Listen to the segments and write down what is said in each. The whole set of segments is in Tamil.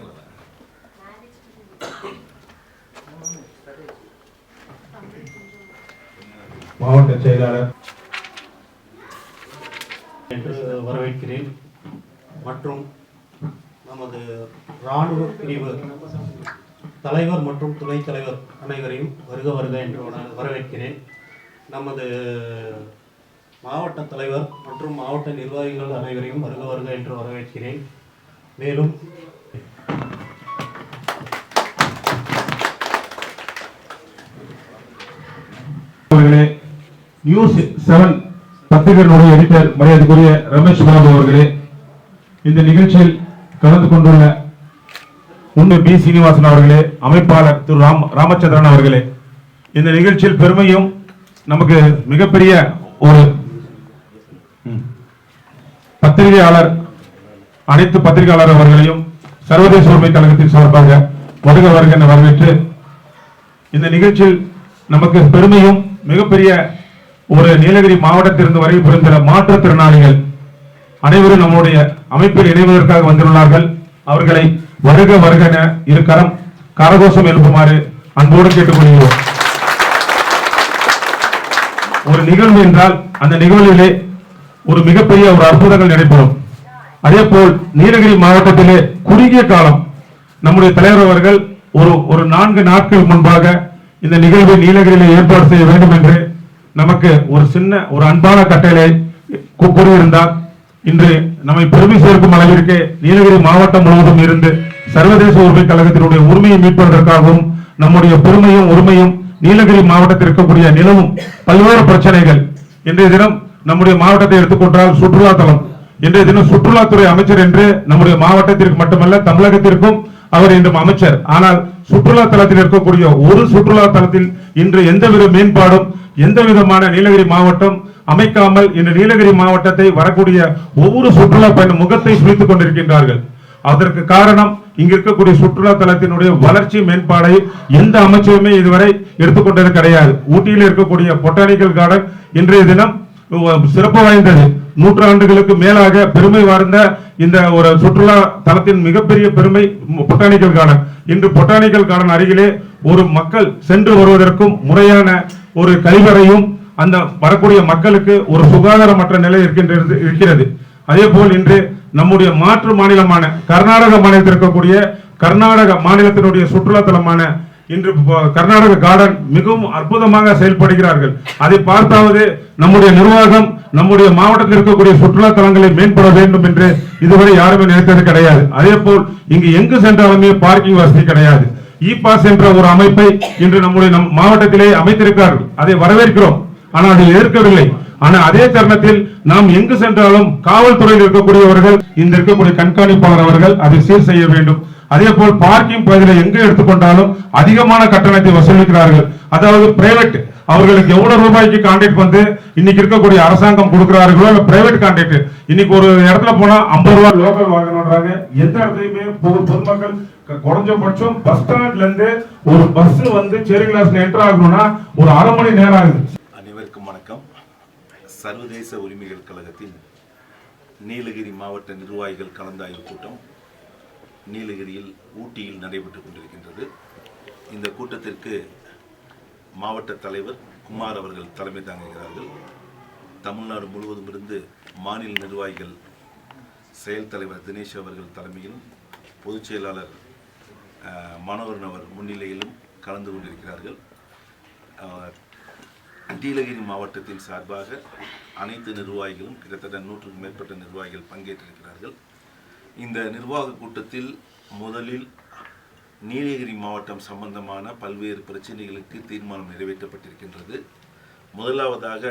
கேட்கல மாவட்ட செயலாளர். என்று வரவேற்கிறேன். மற்றும் நமது இராணுவ பிரிவு தலைவர் மற்றும் துணைத் தலைவர் அனைவரையும் வருக வருக என்று வரவேற்கிறேன். நமது மாவட்ட தலைவர் மற்றும் மாவட்ட நிர்வாகிகள் அனைவரையும் வருக வருக என்று வரவேற்கிறேன். மேலும் அவர்களே நியூஸ் செவன் பத்திரிகையினுடைய எடிட்டர் மரியாதைக்குரிய ரமேஷ் பாபு அவர்களே இந்த நிகழ்ச்சியில் கலந்து கொண்டுள்ள உண்டு பி சீனிவாசன் அவர்களே அமைப்பாளர் திரு ராம் ராமச்சந்திரன் அவர்களே இந்த நிகழ்ச்சியில் பெருமையும் நமக்கு மிகப்பெரிய ஒரு பத்திரிகையாளர் அனைத்து பத்திரிகையாளர் அவர்களையும் சர்வதேச உரிமை கழகத்தின் சார்பாக வருக வருக வரவேற்று இந்த நிகழ்ச்சியில் நமக்கு பெருமையும் மிகப்பெரிய ஒரு நீலகிரி மாவட்டத்திலிருந்து வரை புரிந்த மாற்றுத்திறனாளிகள் அனைவரும் நம்முடைய அமைப்பில் இணைவதற்காக வந்துள்ளார்கள். அவர்களை வருக வருக என இரு கரகோஷம் எழுப்புமாறு அன்போடு கேட்டுக்கொள்கிறோம். ஒரு நிகழ்வு என்றால் அந்த நிகழ்விலே ஒரு மிகப்பெரிய ஒரு அற்புதங்கள் நடைபெறும். அதே போல் நீலகிரி மாவட்டத்திலே குறுகிய காலம் நம்முடைய தலைவர் அவர்கள் ஒரு ஒரு நான்கு நாட்கள் முன்பாக இந்த நிகழ்வை நீலகிரியில் ஏற்பாடு செய்ய வேண்டும் என்று நமக்கு ஒரு சின்ன ஒரு அன்பான கட்டளை கூறியிருந்தார். இன்று நம்மை பெருமை சேர்க்கும் அளவிற்கு நீலகிரி மாவட்டம் முழுவதும் இருந்து சர்வதேச உரிமை கழகத்தினுடைய உரிமையை மீட்பதற்காகவும் நம்முடைய பெருமையும் உரிமையும் நீலகிரி மாவட்டத்தில் இருக்கக்கூடிய நிலவும் பல்வேறு பிரச்சனைகள். இன்றைய தினம் நம்முடைய மாவட்டத்தை எடுத்துக்கொண்டால் சுற்றுலா தலம். இன்றைய தினம் சுற்றுலாத்துறை அமைச்சர் என்று நம்முடைய மாவட்டத்திற்கு மட்டுமல்ல தமிழகத்திற்கும் அவர் இன்றும் அமைச்சர். ஆனால் சுற்றுலா தலத்தில் இருக்கக்கூடிய ஒரு சுற்றுலா தலத்தில் இன்று எந்தவித மேம்பாடும் எந்த விதமான நீலகிரி மாவட்டம் அமைக்காமல் இன்று நீலகிரி மாவட்டத்தை வரக்கூடிய ஒவ்வொரு சுற்றுலா பயணம் முகத்தை சுழித்துக் கொண்டிருக்கின்றார்கள். அதற்கு காரணம் இங்க இருக்கக்கூடிய சுற்றுலா தலத்தினுடைய வளர்ச்சி மேம்பாடை எந்த அமைச்சருமே இதுவரை எடுத்துக்கொண்டது கிடையாது. ஊட்டியில் இருக்கக்கூடிய பொட்டானிக்கல் கார்டன் இன்றைய தினம் சிறப்பு வாய்ந்தது. நூற்றாண்டுகளுக்கு மேலாக பெருமை வாய்ந்த இந்த ஒரு சுற்றுலா தலத்தின் மிகப்பெரிய பெருமை பொட்டானிக்கல் கார்டன் இன்று பொட்டானிக்கல் கார்டன் அருகிலே ஒரு மக்கள் சென்று வருவதற்கும் முறையான ஒரு கழிவறையும் அந்த வரக்கூடிய மக்களுக்கு ஒரு சுகாதாரமற்ற நிலை இருக்கின்றது இருக்கிறது. அதே போல் இன்று நம்முடைய மாற்று மாநிலமான கர்நாடக மாநிலத்தில் இருக்கக்கூடிய கர்நாடக மாநிலத்தினுடைய சுற்றுலா தலமான இன்று கர்நாடக கார்டன் மிகவும் அற்புதமாக செயல்படுகிறார்கள். அதை பார்த்தாவது நம்முடைய நிர்வாகம் நம்முடைய மாவட்டத்தில் இருக்கக்கூடிய சுற்றுலா தலங்களை மேம்பட வேண்டும் என்று இதுவரை யாருமே நினைத்தது கிடையாது. அதே போல் இங்கு எங்கு சென்றாலுமே பார்க்கிங் வசதி கிடையாது. இ பாஸ் என்ற ஒரு அமைப்பை இன்று நம்முடைய நம் மாவட்டத்திலே அமைத்திருக்கிறார்கள். அதை வரவேற்கிறோம். ஆனால் அதை எதிர்க்கவில்லை ஆனா அதே தருணத்தில் நாம் எங்கு சென்றாலும் காவல்துறையில் இருக்கக்கூடியவர்கள் இந்த இருக்கக்கூடிய கண்காணிப்பாளர் அவர்கள் அதை சீர் செய்ய வேண்டும். அதே போல் பார்க்கிங் பகுதியில் எங்கு எடுத்துக்கொண்டாலும் அதிகமான கட்டணத்தை வசூலிக்கிறார்கள். அதாவது பிரைவேட் அவர்களுக்கு எவ்வளவு ரூபாய்க்கு கான்ட்ராக்ட் வந்து இன்னைக்கு இருக்கக்கூடிய அரசாங்கம் கொடுக்கிறார்களோ இல்ல பிரைவேட் கான்ட்ராக்ட் இன்னைக்கு ஒரு இடத்துல போனா ஐம்பது ரூபாய் லோக்கல் வாங்கணும்ன்றாங்க. எந்த இடத்துலயுமே பொது- பொதுமக்கள் குறைஞ்சபட்சம் பஸ் ஸ்டாண்ட்ல இருந்து ஒரு பஸ் வந்து சேரி கிளாஸ்ல என்டர் ஆகணும்னா ஒரு அரை மணி நேரம் ஆகுது. அனைவருக்கும் வணக்கம். சர்வதேச உரிமைகள் கழகத்தின் நீலகிரி மாவட்ட நிர்வாகிகள் கலந்தாய்வு கூட்டம் நீலகிரியில் ஊட்டியில் நடைபெற்று கொண்டிருக்கின்றது. இந்த கூட்டத்திற்கு மாவட்ட தலைவர் குமார் அவர்கள் தலைமை தாங்குகிறார்கள். தமிழ்நாடு முழுவதும் இருந்து மாநில நிர்வாகிகள் செயல் தலைவர் தினேஷ் அவர்கள் தலைமையிலும் பொதுச் செயலாளர் மனோகரன் அவர் முன்னிலையிலும் கலந்து கொண்டிருக்கிறார்கள். நீலகிரி மாவட்டத்தின் சார்பாக அனைத்து நிர்வாகிகளும் கிட்டத்தட்ட நூற்றுக்கும் மேற்பட்ட நிர்வாகிகள் பங்கேற்றிருக்கிறார்கள். இந்த நிர்வாக கூட்டத்தில் முதலில் நீலகிரி மாவட்டம் சம்பந்தமான பல்வேறு பிரச்சனைகளுக்கு தீர்மானம் நிறைவேற்றப்பட்டிருக்கின்றது. முதலாவதாக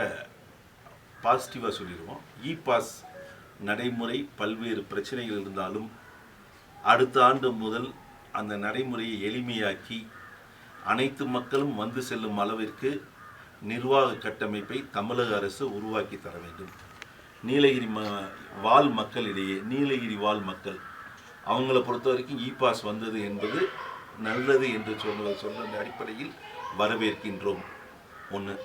பாசிட்டிவாக சொல்லிடுவோம். இ பாஸ் நடைமுறை பல்வேறு பிரச்சனைகள் இருந்தாலும் அடுத்த ஆண்டு முதல் அந்த நடைமுறையை எளிமையாக்கி அனைத்து மக்களும் வந்து செல்லும் அளவிற்கு நிர்வாக கட்டமைப்பை தமிழக அரசு உருவாக்கி தர வேண்டும். நீலகிரி ம வாழ் மக்களிடையே நீலகிரி வாழ் மக்கள் அவங்கள பொறுத்த வரைக்கும் இ பாஸ் வந்தது என்பது நல்லது என்று சொல்ல சொல்ற அடிப்படையில் வரவேற்கின்றோம். ஒன்று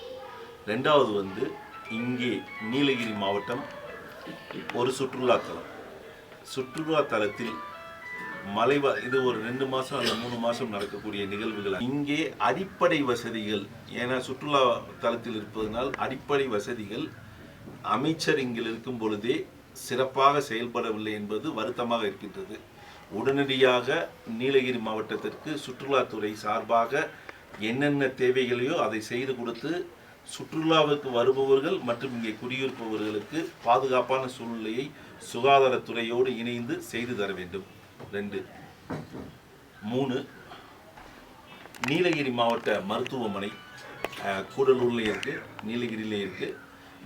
ரெண்டாவது வந்து இங்கே நீலகிரி மாவட்டம் ஒரு சுற்றுலாத்தலம். சுற்றுலாத்தலத்தில் மலைவா இது ஒரு ரெண்டு மாசம் அல்ல மூணு மாசம் நடக்கக்கூடிய நிகழ்வுகள். இங்கே அடிப்படை வசதிகள் ஏன்னா சுற்றுலா தலத்தில் இருப்பதனால் அடிப்படை வசதிகள் அமைச்சர் இங்கில் இருக்கும் பொழுதே சிறப்பாக செயல்படவில்லை என்பது வருத்தமாக இருக்கின்றது. உடனடியாக நீலகிரி மாவட்டத்திற்கு சுற்றுலாத்துறை சார்பாக என்னென்ன தேவைகளையோ அதை செய்து கொடுத்து சுற்றுலாவுக்கு வருபவர்கள் மற்றும் இங்கே குடியிருப்பவர்களுக்கு பாதுகாப்பான சூழ்நிலையை சுகாதாரத்துறையோடு இணைந்து செய்து தர வேண்டும். ரெண்டு. மூணு நீலகிரி மாவட்ட மருத்துவமனை அஹ், இருக்குது இருக்கு நீலகிரியில இருக்கு.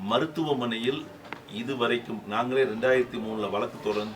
மருத்துவமனையில் இதுவரைக்கும் நாங்களே ரெண்டாயிரத்தி மூணுல வழக்கு தொடர்ந்து